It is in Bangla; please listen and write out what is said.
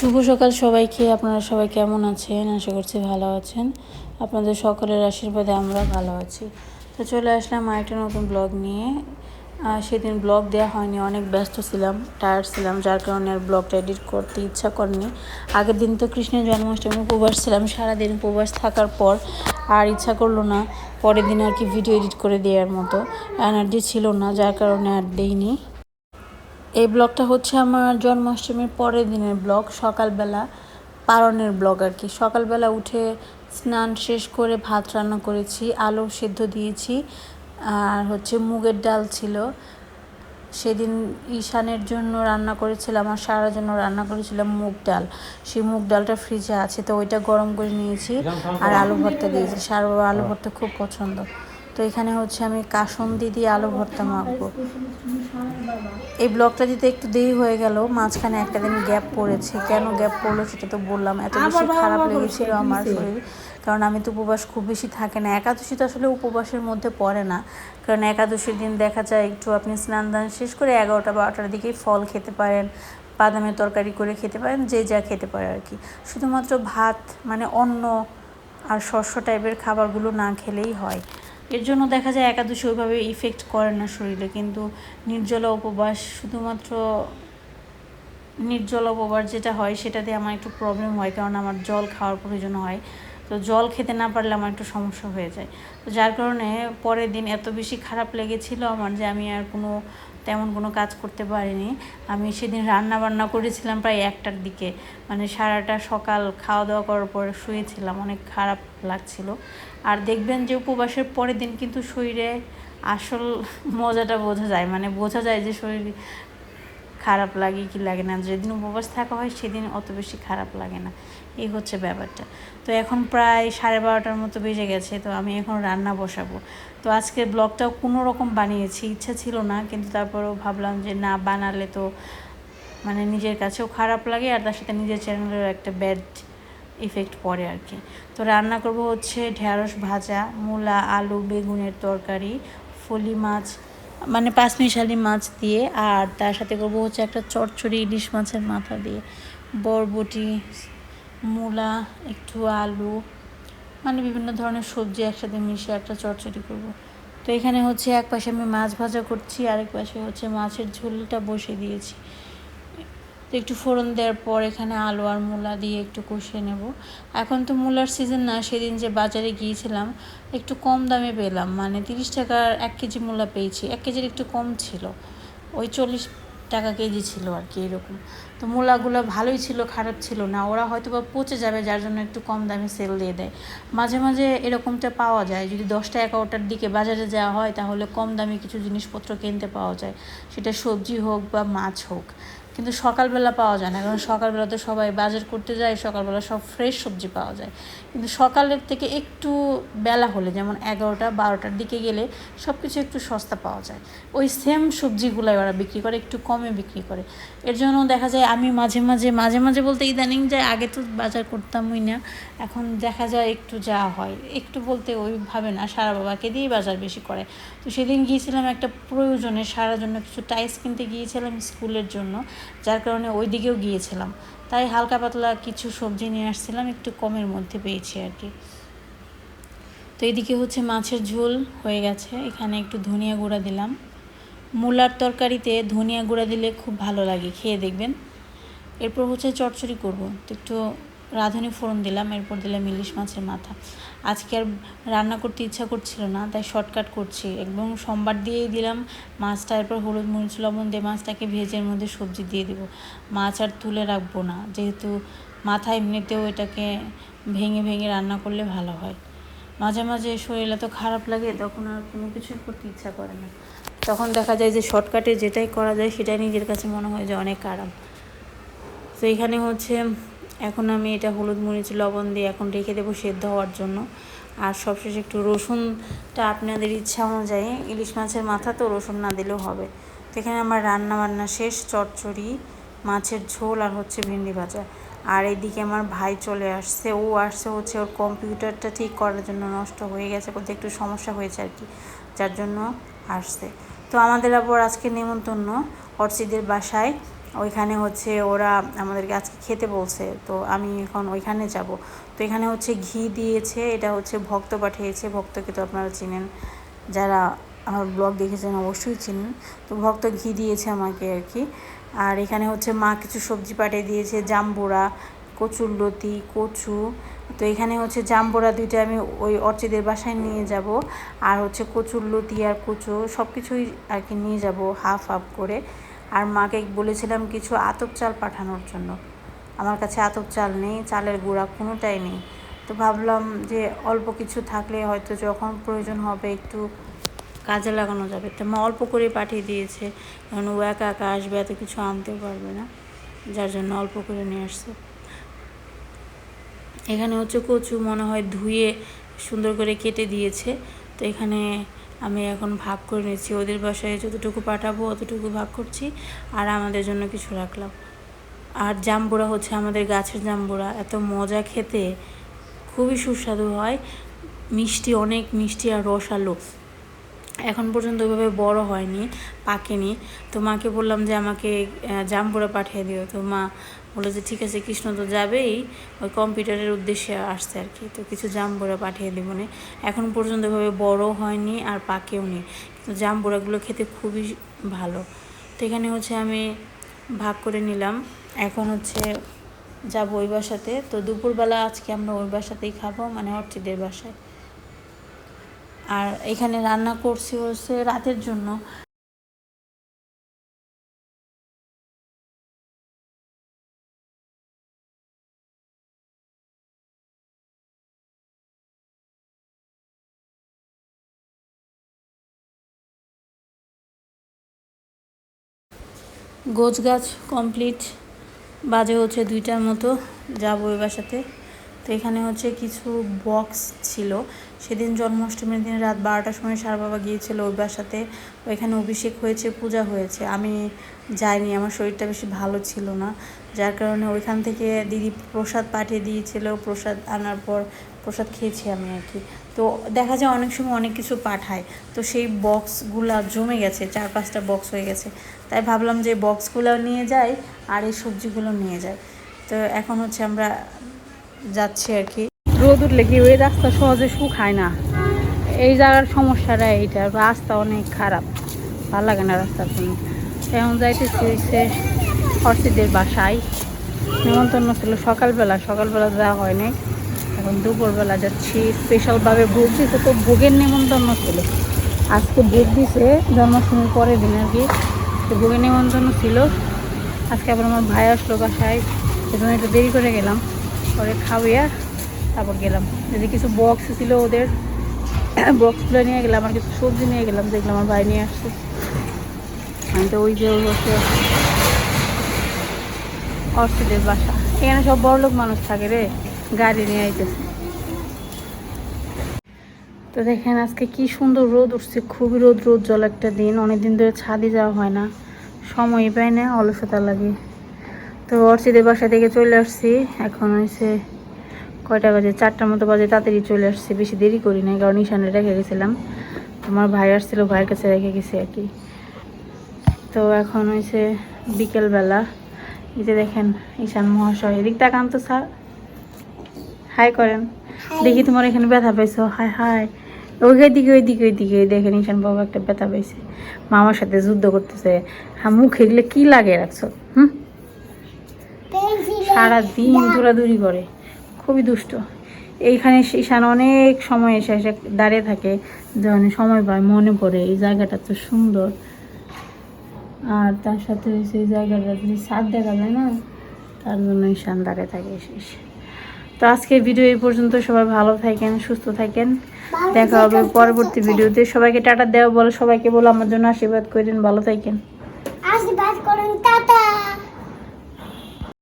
শুভ সকাল সবাইকে। আপনারা সবাই কেমন আছেন? আশা করছি ভালো আছেন। আপনাদের সকলের আশীর্বাদে আমরা ভালো আছি। তো চলে আসলাম আরেকটা নতুন ব্লগ নিয়ে। সেদিন ব্লগ দেওয়া হয়নি, অনেক ব্যস্ত ছিলাম টায়ার্ড ছিলাম, যার কারণে আর ব্লগটা এডিট করতে ইচ্ছা করেনি। আগের দিন তো কৃষ্ণের জন্মাষ্টমী উপবাস ছিলাম, সারাদিন উপবাস থাকার পর আর ইচ্ছা করল না। পরের দিন আর কি ভিডিও এডিট করে দেওয়ার মতো। এনার্জি ছিল না, যার কারণে আর দেইনি। এই ব্লগটা হচ্ছে আমার জন্মাষ্টমীর পরের দিনের ব্লগ সকালবেলা পালনের ব্লগ আর কি। সকালবেলা উঠে স্নান শেষ করে ভাত রান্না করেছি আলু সিদ্ধ দিয়েছি আর হচ্ছে মুগের ডাল ছিল। সেদিন ঈশানের জন্য রান্না করেছিলাম আর সারার জন্য রান্না করেছিলাম মুগ ডাল। সেই মুগ ডালটা ফ্রিজে আছে তো ওইটা গরম করে নিয়েছি। আর আলু ভর্তা দিয়েছি। সার আলু ভর্তা খুব পছন্দ। তো এখানে হচ্ছে আমি কাসন্দি দিয়ে আলু ভর্তা মাখবো। এই ব্লগটা দিতে একটু দেরি হয়ে গেল মাঝখানে একটা দিন গ্যাপ পড়েছে। কেন গ্যাপ পড়ল সেটা তো বললাম এত বেশি খারাপ লেগেছিল আমার শরীর। কারণ আমি তো উপবাস খুব বেশি থাকে না। একাদশী তো আসলে উপবাসের মধ্যে পড়ে না। কারণ একাদশীর দিন দেখা যায় একটু আপনি স্নান দান শেষ করে এগারোটা বারোটার দিকেই ফল খেতে পারেন বাদামের তরকারি করে খেতে পারেন যে যা খেতে পারে আর কি। শুধুমাত্র ভাত মানে অন্ন আর শস্য টাইপের খাবারগুলো না খেলেই হয়। এর জন্য দেখা যায় একাদশী ওইভাবে ইফেক্ট করে না শরীরে, কিন্তু নির্জলা উপবাস শুধুমাত্র নির্জল উপবাস যেটা হয় সেটাতে আমার একটু প্রবলেম হয়, কারণ আমার জল খাওয়ার প্রয়োজন হয়। তো জল খেতে না পারলে আমার একটু সমস্যা হয়ে যায়। তো যার কারণে পরের দিন এত বেশি খারাপ লেগেছিল আমার যে আমি আর কোনো তেমন কোনো কাজ করতে পারিনি। আমি সেদিন রান্না বান্না করেছিলাম প্রায় একটার দিকে। মানে সারাটা সকাল খাওয়া দাওয়া করার পরে শুয়েছিলাম, অনেক খারাপ লাগছিল। আর দেখবেন যে উপবাসের পরের দিন কিন্তু শরীরে আসল মজাটা বোঝা যায়। মানে বোঝা যায় যে শরীর খারাপ লাগে কি লাগে না। যেদিন উপবাস থাকা হয়, সেদিন অত বেশি খারাপ লাগে না। এই হচ্ছে ব্যাপারটা। তো এখন প্রায় সাড়ে বারোটার মতো বেজে গেছে, তো আমি এখন রান্না বসাবো। তো আজকে ব্লগটাও কোনো রকম বানিয়েছি, ইচ্ছা ছিল না, কিন্তু তারপরেও ভাবলাম যে না, বানালে তো মানে নিজের কাছেও খারাপ লাগে আর তার সাথে নিজের চ্যানেলেরও একটা ব্যাড ইফেক্ট পড়ে আর কি। তো রান্না করব হচ্ছে ঢেঁড়স ভাজা, মূলা, আলু, বেগুনের তরকারি, ফলি মাছ মানে পাঁচমিশালি মাছ দিয়ে আর তার সাথে করব হচ্ছে একটা চচ্চড়ি ইলিশ মাছের মাথা দিয়ে। বরবটি মূলা, একটু আলু মানে বিভিন্ন ধরনের সবজি একসাথে মিশিয়ে একটা চটচটি করব। তো এখানে হচ্ছে এক পাশে আমি মাছ ভাজা করছি, আরেক পাশে হচ্ছে মাছের ঝোলটা বসিয়ে দিয়েছি। তো একটু ফোড়ন দেওয়ার পর এখানে আলু আর মূলা দিয়ে একটু কষিয়ে নেব। এখন তো মূলার সিজন না, সেদিন যে বাজারে গিয়েছিলাম, একটু কম দামে পেলাম। মানে তিরিশ টাকার এক কেজি মূলা পেয়েছি, এক কেজির একটু কম ছিল। ওই চল্লিশ টাকা কেজি ছিল আর কি এরকম। তো মূলাগুলো ভালোই ছিল, খারাপ ছিল না। ওরা হয়তো বা পচে যাবে, যার জন্য একটু কম দামে সেল দিয়ে দেয়। মাঝে মাঝে এরকমটা পাওয়া যায়, যদি দশটা এগারোটার দিকে বাজারে যাওয়া হয়, তাহলে কম দামে কিছু জিনিসপত্র কিনতে পাওয়া যায়। সেটা সবজি হোক বা মাছ হোক। কিন্তু সকালবেলা পাওয়া যায় না, কারণ সকালবেলা তো সবাই বাজার করতে যায়, সকালবেলা সব ফ্রেশ সবজি পাওয়া যায়। কিন্তু সকালের থেকে একটু বেলা হলে, যেমন এগারোটা, বারোটার দিকে গেলে সব কিছু একটু সস্তা পাওয়া যায়। ওই সেম সবজিগুলাই ওরা বিক্রি করে, একটু কমে বিক্রি করে। এর জন্য দেখা যায় আমি মাঝে মাঝে মাঝে মাঝে বলতে ইদানিং যায়, আগে তো বাজার করতামই না, এখন দেখা যায় একটু যা হয়, একটু বলতে ওইভাবে না, সারা বাবাকে দিয়েই বাজার বেশি করে। তো সেদিন গিয়েছিলাম একটা প্রয়োজনে, সারার জন্য কিছু টাইস কিনতে গিয়েছিলাম স্কুলের জন্য। যার কারণে ওই দিকেও গিয়েছিলাম। তাই হালকা পাতলা কিছু সবজি নিয়ে আসছিলাম, একটু কমের মধ্যে পেয়েছি আর কি। তো এদিকে হচ্ছে মাছের ঝোল হয়ে গেছে, এখানে একটু ধনিয়া গুঁড়া দিলাম। মূলার তরকারিতে ধনিয়া গুঁড়া দিলে খুব ভালো লাগে, খেয়ে দেখবেন। এরপর হচ্ছে চটচড়ি করব, তো একটু রাঁধুনি ফোড়ন দিলাম, এরপর দিলাম ইলিশ মাছের মাথা। আজকে আর রান্না করতে ইচ্ছা করছিল না, তাই শর্টকাট করছি। একদম সোমবার দিয়েই দিলাম মাছটা, এরপর হলুদ, মরিচ, লবণ দিয়ে মাছটাকে ভেজের মধ্যে সবজি দিয়ে দিব। মাছ আর তুলে রাখব না, যেহেতু মাথা এমনিতেও এটাকে ভেঙে ভেঙে রান্না করলে ভালো হয়। মাঝে মাঝে শরীর এত খারাপ লাগে, তখন আর কোনো কিছুই করতে ইচ্ছা করে না। তখন দেখা যায় যে শর্টকাটে যেটাই করা যায়, সেটাই নিজের কাছে মনে হয় যে অনেক আরাম। তো এখানে হচ্ছে এখন আমি এটা হলুদ মরিচ লবণ দিয়ে এখন রেখে দেবো সেদ্ধ হওয়ার জন্য। আর সবশেষে একটু রসুনটা আপনাদের ইচ্ছা অনুযায়ী, ইলিশ মাছের মাথা তো রসুন না দিলেও হবে। তো এখানে আমার রান্না বান্না শেষ, চচ্চড়ি, মাছের ঝোল আর হচ্ছে ভেন্ডি ভাজা। আর এদিকে আমার ভাই চলে আসছে, ও আসছে হচ্ছে ওর কম্পিউটারটা ঠিক করার জন্য নষ্ট হয়ে গেছে বলতে একটু সমস্যা হয়েছে আর কি, যার জন্য আসছে। তো আমাদের আবার আজকে নেমন্তন্ন, অর্চিদের বাসায় ওইখানে হচ্ছে ওরা আমাদেরকে আজকে খেতে বলছে, তো আমি এখন ওইখানে যাব। তো এখানে হচ্ছে ঘি দিয়েছে, এটা হচ্ছে ভক্ত পাঠিয়েছে, ভক্তকে তো আপনারা চিনেন। যারা আমার ব্লগ দেখেছেন অবশ্যই চিনেন। তো ভক্ত ঘি দিয়েছে আমাকে আর কি। আর এখানে হচ্ছে মা কিছু সবজি পাঠিয়ে দিয়েছে জাম্বুরা কচুরলতি, কচু। তো এখানে হচ্ছে জাম্বুরা দুইটা আমি ওই অর্চিদের বাসায় নিয়ে যাব। আর হচ্ছে কচুরলতি আর কচু সব কিছুই আর কি নিয়ে যাব, হাফ হাফ করে। আর মাকে বলেছিলাম কিছু আতপ চাল পাঠানোর জন্য। আমার কাছে আতপ চাল নেই, চালের গুঁড়া কোনোটাই নেই। তো ভাবলাম যে অল্প কিছু থাকলে হয়তো যখন প্রয়োজন হবে একটু কাজে লাগানো যাবে। তো মা অল্প করে পাঠিয়ে দিয়েছে। কারণ ও একা একা আসবে, এত কিছু আনতেও পারবে না। যার জন্য অল্প করে নিয়ে আসছে। এখানে হচ্ছে কচু মনে হয় ধুয়ে সুন্দর করে কেটে দিয়েছে। তো এখানে আমি এখন ভাগ করে নিচ্ছি ওদের বাসায় যতটুকু পাঠাবো অতটুকু ভাগ করছি। আর আমাদের জন্য কিছু রাখলাম। আর জাম্বুরা হচ্ছে আমাদের গাছের জাম্বুরা। এত মজা খেতে। খুবই সুস্বাদু হয়। মিষ্টি, অনেক মিষ্টি আর রস রসালো। এখন পর্যন্ত ওইভাবে বড় হয়নি পাকেনি। তো মাকে বললাম যে আমাকে আহ, জাম্বুরা পাঠিয়ে দিও। তো মা বলল যে ঠিক আছে কৃষ্ণ তো যাবেই। ওই কম্পিউটারের উদ্দেশ্যে আসছে আর কি। তো কিছু জাম্বুরা পাঠিয়ে দিব না। এখন পর্যন্ত ওইভাবে বড় হয়নি আর পাকেও নি কিন্তু জাম্বুরাগুলো খেতে খুবই ভালো। তো এখানে হচ্ছে আমি ভাগ করে নিলাম। এখন হচ্ছে যাব ওই বাসাতে। তো দুপুরবেলা আজকে আমরা ওই বাসাতেই খাব মানে অর্চিদের বাসায়। আর এখানে রান্না করছি হচ্ছে রাতের জন্য। গোছ গাছ কমপ্লিট। বাজে হচ্ছে দুইটার মতো, যাব ওই বাসাতে তো এখানে হচ্ছে কিছু বক্স ছিল। সেদিন জন্মাষ্টমীর দিন রাত বারোটার সময় সার বাবা গিয়েছিল ওই বাসাতে ওইখানে অভিষেক হয়েছে, পূজা হয়েছে। আমি যাইনি, আমার শরীরটা বেশি ভালো ছিল না। যার কারণে ওইখান থেকে দিদি প্রসাদ পাঠিয়ে দিয়েছিল। প্রসাদ আনার পর প্রসাদ খেয়েছি আমি আর কি। তো দেখা যায় অনেক সময় অনেক কিছু পাঠায়। তো সেই বক্সগুলা জমে গেছে, চার পাঁচটা বক্স হয়ে গেছে। তাই ভাবলাম যে বক্সগুলো নিয়ে যাই আর এই সবজিগুলো নিয়ে যাই। তো এখন হচ্ছে আমরা যাচ্ছি আর কি। রোদ উঠলে কি ওই রাস্তা সহজে শুকায় না? এই জায়গার সমস্যাটা এইটা, রাস্তা অনেক খারাপ। ভালো লাগে না রাস্তার জন্য। এখন যাইতেছি হচ্ছে হর্ষিদের বাসায়। নিমন্ত্রণ ছিল সকালবেলা সকালবেলা যাওয়া হয় নাই। এখন দুপুরবেলা যাচ্ছি, স্পেশালভাবে ভোগ দিতে তো ভোগের নিমন্ত্রণ ছিল। আজকে ভোগ দিছে, জন্মাষ্টমীর পরের দিন আর কি। তো ভোগের নিমন্ত্রণ ছিল। আজকে আবার আমার ভাই আসলো বাসায় সেজন্য একটু দেরি করে গেলাম। পরে খাওয়াইয়া তারপর গেলাম। যদি কিছু বক্স ছিল ওদের। বক্সগুলো নিয়ে গেলাম, আর কিছু সবজি নিয়ে গেলাম যেগুলো আমার ভাই নিয়ে আসছে। আমি তো ওই যে ওই হচ্ছে অর্চিদের বাসা। এখানে সব বড় লোক মানুষ থাকে রে, গাড়ি নিয়ে আইতেছে। তো দেখেন আজকে কি সুন্দর রোদ উঠছে, খুবই রোদ রোদ জল একটা দিন। অনেকদিন ধরে ছাদে যাওয়া হয় না সময় পাই না, অলসতা লাগে। তো অর্চিদের বাসা থেকে চলে আসছি, এখন হয়েছে কয়টা বাজে? চারটার মতো বাজে তাড়াতাড়ি চলে আসছি বেশি দেরি করি নাই কারণ ঈশানে রেখে গেছিলাম। তোমার ভাই আসছিল ভাইয়ের কাছে রেখে গেছি আর কি। তো এখন হয়েছে বিকেলবেলা। এই যে দেখেন ঈশান মহাশয় এদিক তাকান তো স্যার। হাই করেন। দেখি তোমার এখানে ব্যথা পাইছো? হাই হাই। ওই দিকে ওই দিকে ওই দিকে দেখেন ঈশান বাবু একটা ব্যথা পাইছে। মামার সাথে যুদ্ধ করতেছে। হ্যাঁ মুখ এগুলো কী লাগে রাখছো? হুম? সারা দিন দৌড়াদৌড়ি করে। খুবই দুষ্ট। এইখানে ঈশান অনেক সময় এসে এসে দাঁড়িয়ে থাকে যখন সময় পায় মনে পড়ে এই জায়গাটা তো সুন্দর। আর তার সাথে সেই জায়গাটা যদি ছাদ দেখা যায় না তার জন্য ঈশান দাঁড়িয়ে থাকে এসে এসে। তো আজকে ভিডিও এই পর্যন্ত সবাই ভালো থাকেন সুস্থ থাকেন। দেখা হবে পরবর্তী ভিডিওতে। সবাইকে টাটা দেওয়া বলো সবাইকে বলো আমার জন্য আশীর্বাদ করেন ভালো থাকেন। আশীর্বাদ করুন টাটা।